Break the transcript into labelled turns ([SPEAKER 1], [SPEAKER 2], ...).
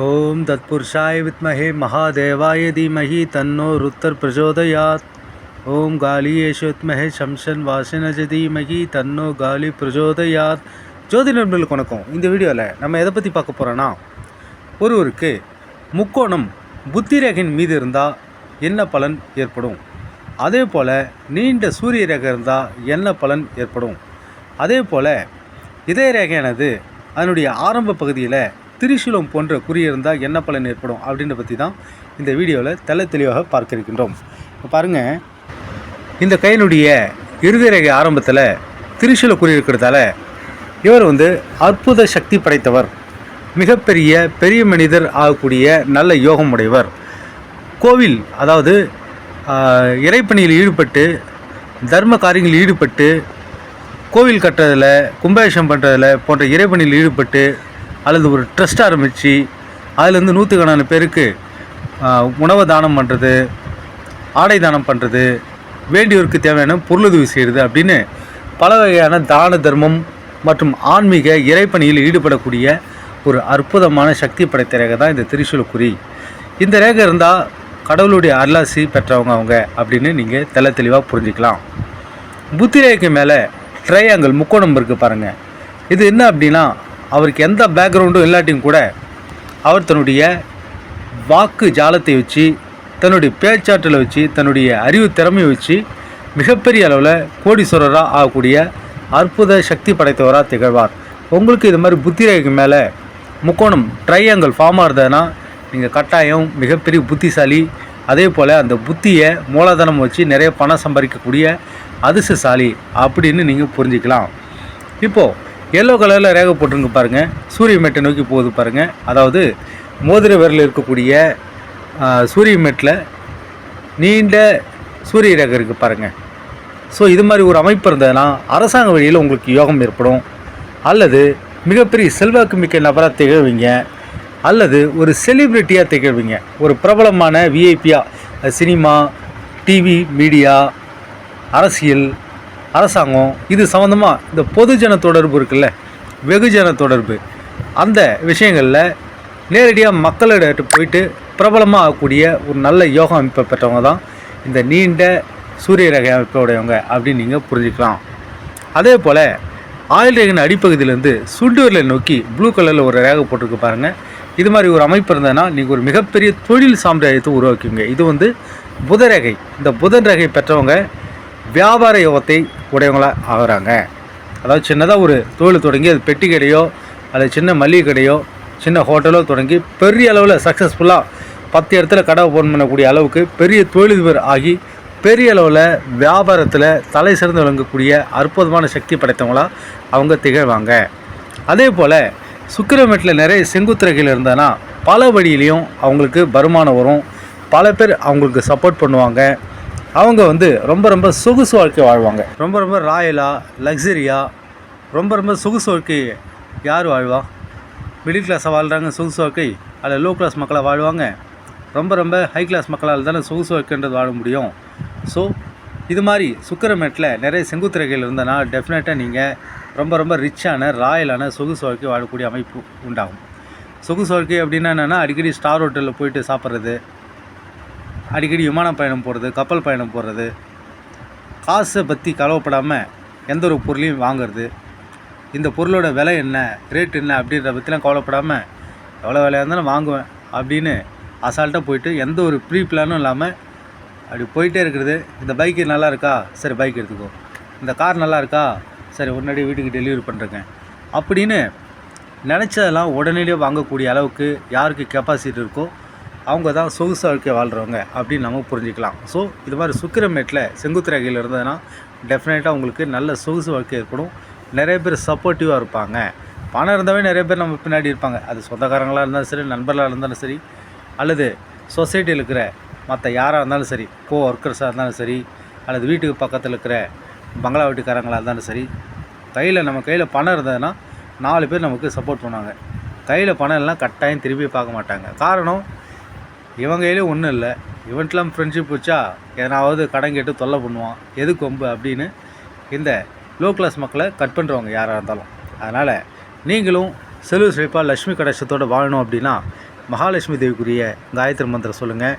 [SPEAKER 1] ஓம் தத்புருஷாய வித்மஹே மகாதேவாய தீமஹி தன்னோ ருத்தர் பிரஜோதயாத் ஓம் காலியேஷு வித்மஹே சம்சன் வாசனஜ தீமஹி தன்னோ காலி பிரஜோதயாத் ஜோதி நண்பர்களுக்கு வணக்கம். இந்த வீடியோவில் நம்ம எதை பற்றி பார்க்க போகிறோன்னா ஒருவருக்கு முக்கோணம் புத்தி ரேகையின் மீது இருந்தால் என்ன பலன் ஏற்படும்? அதே போல் நீண்ட சூரிய ரேகை இருந்தால் என்ன பலன் ஏற்படும்? அதே போல் இதய ரேகையானது அதனுடைய ஆரம்ப பகுதியில் திரிசூலம் போன்ற குறி இருந்தால் என்ன பலன் ஏற்படும் அப்படின்றத பற்றி தான் இந்த வீடியோவில் தெல்ல தெளிவாக பார்க்க இருக்கின்றோம் இப்போ பாருங்கள் இந்த கையினுடைய இறுதி ரேகை ஆரம்பத்தில் திரிசூல குறி இருக்கிறதால இவர் வந்து அற்புத சக்தி படைத்தவர். மிகப்பெரிய பெரிய மனிதர் ஆகக்கூடிய நல்ல யோகம் உடையவர். கோவில் அதாவது இறைப்பணியில் ஈடுபட்டு தர்ம காரியங்களில் ஈடுபட்டு கோவில் கட்டுறதில் கும்பாபிஷம் பண்ணுறதில் போன்ற இறைப்பணியில் ஈடுபட்டு அல்லது ஒரு ட்ரஸ்ட் ஆரம்பித்து அதுலேருந்து நூற்றுக்கணக்கான பேருக்கு உணவை உணவு தானம் பண்ணுறது ஆடை தானம் பண்ணுறது வேண்டியோருக்கு தேவையான பொருளுதவி செய்கிறது அப்படின்னு பல வகையான தான தர்மம் மற்றும் ஆன்மீக இறைப்பணியில் ஈடுபடக்கூடிய ஒரு அற்புதமான சக்தி படைத்த ரேகை தான் இந்த திரிசூலக்குறி இந்த ரேகை இருந்தால் கடவுளுடைய அருளாசி பெற்றவங்க அவங்க அப்படின்னு நீங்கள் தெள்ள தெளிவாக புரிஞ்சுக்கலாம். புத்தி ரேகைக்கு மேலே ட்ரையாங்கிள் முக்கோணம் இருக்குது பாருங்கள் இது என்ன அப்படின்னா அவருக்கு எந்த பேக்ரவுண்டும் இல்லாட்டியும் கூட அவர் தன்னுடைய வாக்கு ஜாலத்தை வச்சு தன்னுடைய பேச்சாற்றலை வச்சு தன்னுடைய அறிவு திறமையை வச்சு மிகப்பெரிய அளவில் கோடீஸ்வரராக ஆகக்கூடிய அற்புத சக்தி படைத்தவராக திகழ்வார். உங்களுக்கு இது மாதிரி புத்தி மேலே முக்கோணம் ட்ரையாங்கிள் ஃபார்மாக இருந்ததுன்னா நீங்கள் கட்டாயம் மிகப்பெரிய புத்திசாலி அதே போல் அந்த புத்தியை மூலதனம் வச்சு நிறைய பணம் சம்பாதிக்கக்கூடிய அதிர்ஷ்டசாலி அப்படின்னு நீங்கள் புரிஞ்சுக்கலாம். இப்போது எல்லோ கலரில் ரேகை போட்டுருங்க பாருங்கள் சூரிய மேட்டை நோக்கி போகுது பாருங்கள் அதாவது மோதிர விரலில் இருக்கக்கூடிய சூரிய மேட்டில் நீண்ட சூரிய ரேகை இருக்குது பாருங்கள் ஸோ இது மாதிரி ஒரு அமைப்பு இருந்ததுன்னா அரசாங்க வழியில் உங்களுக்கு யோகம் ஏற்படும். அல்லது மிகப்பெரிய செல்வாக்கு மிக்க நபராக திகழ்வீங்க. அல்லது ஒரு செலிப்ரிட்டியாக திகழ்வீங்க. ஒரு பிரபலமான விஐபியாக சினிமா டிவி மீடியா அரசியல் அரசாங்கம் இது சம்மந்தமாக இந்த பொதுஜன தொடர்பு இருக்குல்ல வெகுஜன தொடர்பு. அந்த விஷயங்களில் நேரடியாக மக்களிடம் போயிட்டு பிரபலமாக ஆகக்கூடிய ஒரு நல்ல யோகா அமைப்பை பெற்றவங்க தான் இந்த நீண்ட சூரிய ரக அமைப்பை உடையவங்க அப்படின்னு நீங்கள் புரிஞ்சுக்கலாம். அதே போல் ஆயில் ரேகின் அடிப்பகுதியிலேருந்து சுண்டு நோக்கி ப்ளூ கலரில் ஒரு ரேகை போட்டிருக்கு பாருங்கள் இது மாதிரி ஒரு அமைப்பு இருந்ததுன்னா நீங்கள் ஒரு மிகப்பெரிய தொழில் சாம்ராஜ்யத்தை உருவாக்குவீங்க இது வந்து புத ரேகை. இந்த புதன் ரேகை பெற்றவங்க வியாபார யோகத்தை உடையவங்களாக ஆகிறாங்க. அதாவது சின்னதாக ஒரு தொழில் தொடங்கி அது பெட்டி கடையோ அது சின்ன மளிகை கடையோ சின்ன ஹோட்டலோ தொடங்கி பெரிய அளவில் சக்ஸஸ்ஃபுல்லாக பத்து இடத்துல கடை ஓப்பன் பண்ணக்கூடிய அளவுக்கு பெரிய தொழிலதிபர் ஆகி பெரிய அளவில் வியாபாரத்தில் தலை சிறந்து விளங்கக்கூடிய அற்புதமான சக்தி படைத்தவங்களாக அவங்க திகழ்வாங்க. அதே போல் சுக்கிரமேட்டில் நிறைய செங்குத்திரைகள் இருந்ததுன்னா பல வழியிலையும் அவங்களுக்கு வருமானம் வரும். பல பேர் அவங்களுக்கு சப்போர்ட் பண்ணுவாங்க. அவங்க வந்து ரொம்ப ரொம்ப சொகுசு வாழ்க்கை வாழ்வாங்க. ரொம்ப ரொம்ப ராயலாக லக்ஸரியாக ரொம்ப ரொம்ப சொகுசு வாழ்க்கை யார் வாழ்வா? மிடில் கிளாஸாக வாழ்கிறாங்க சொகுசு வாழ்க்கை அதில் லோ கிளாஸ் மக்களாக வாழ்வாங்க. ரொம்ப ரொம்ப ஹை கிளாஸ் மக்களால் தானே சொகுசு வாழ்க்கைன்றது வாழ முடியும். ஸோ இது மாதிரி சுக்கரமேட்டில் நிறைய செங்குத்திரைகள் இருந்தனா டெஃபினட்டாக நீங்கள் ரொம்ப ரொம்ப ரிச்சான ராயலான சொகுசு வாழ்க்கை வாழக்கூடிய அமைப்பு உண்டாகும். சொகுசு வாழ்க்கை அப்படின்னா என்னென்னா அடிக்கடி ஸ்டார் ஹோட்டலில் போயிட்டு சாப்பிட்றது அடிக்கடி விமான பயணம் போகிறது கப்பல் பயணம் போகிறது காசை பற்றி கலவப்படாமல் எந்த ஒரு பொருளையும் வாங்கிறது. இந்த பொருளோட விலை என்ன ரேட் என்ன அப்படின்ற பற்றிலாம் கவலைப்படாமல் எவ்வளோ விலையாக இருந்தாலும் வாங்குவேன் அப்படின்னு அசால்ட்டாக போயிட்டு எந்த ஒரு ப்ரீ பிளானும் இல்லாமல் அப்படி போயிட்டே இருக்கிறது. இந்த பைக்கு நல்லா இருக்கா? சரி பைக் எடுத்துக்கோ. இந்த கார் நல்லா இருக்கா? சரி உடனடியே வீட்டுக்கு டெலிவரி பண்ணுறேங்க அப்படின்னு நினச்சதெல்லாம் உடனடியாக வாங்கக்கூடிய அளவுக்கு யாருக்கு கெப்பாசிட்டி இருக்கோ அவங்க தான் சொகுசு வாழ்க்கை வாழ்கிறவங்க அப்படின்னு நம்ம புரிஞ்சுக்கலாம். ஸோ இது மாதிரி சுக்கிரமேட்டில் செங்குத்து ரேகையில் இருந்ததுன்னா டெஃபினட்டாக உங்களுக்கு நல்ல சொகுசு வாழ்க்கை ஏற்படும். நிறைய பேர் சப்போர்ட்டிவாக இருப்பாங்க. பணம் இருந்தாவே நிறைய பேர் நம்ம பின்னாடி இருப்பாங்க. அது சொந்தக்காரங்களாக இருந்தாலும் சரி நண்பர்களாக இருந்தாலும் சரி அல்லது சொசைட்டியில் இருக்கிற மற்ற யாராக இருந்தாலும் சரி கோ ஒர்க்கர்ஸாக இருந்தாலும் சரி அல்லது வீட்டுக்கு பக்கத்தில் இருக்கிற பங்களா வீட்டுக்காரங்களாக இருந்தாலும் சரி கையில் நம்ம கையில் பணம் இருந்ததுன்னா நாலு பேர் நமக்கு சப்போர்ட் பண்ணுவாங்க. கையில் பணம் இல்லைனா கட்டாயம் திரும்பி பார்க்க மாட்டாங்க. காரணம் இவன் கையிலே ஒன்றும் இல்லை. இவன்ட்லாம் ஃப்ரெண்ட்ஷிப் வச்சா எதனாவது கடன் கேட்டு தொல்லை பண்ணுவான். எது கொம்பு அப்படின்னு இந்த லோ கிளாஸ் மக்களை கட் பண்ணுறவங்க யாராக இருந்தாலும். அதனால் நீங்களும் செல்வ செழிப்பாக லட்சுமி கடாட்சத்தோடு வாழணும் அப்படின்னா மகாலட்சுமி தேவிக்குரிய காயத்ரி மந்திரம் சொல்லுங்கள்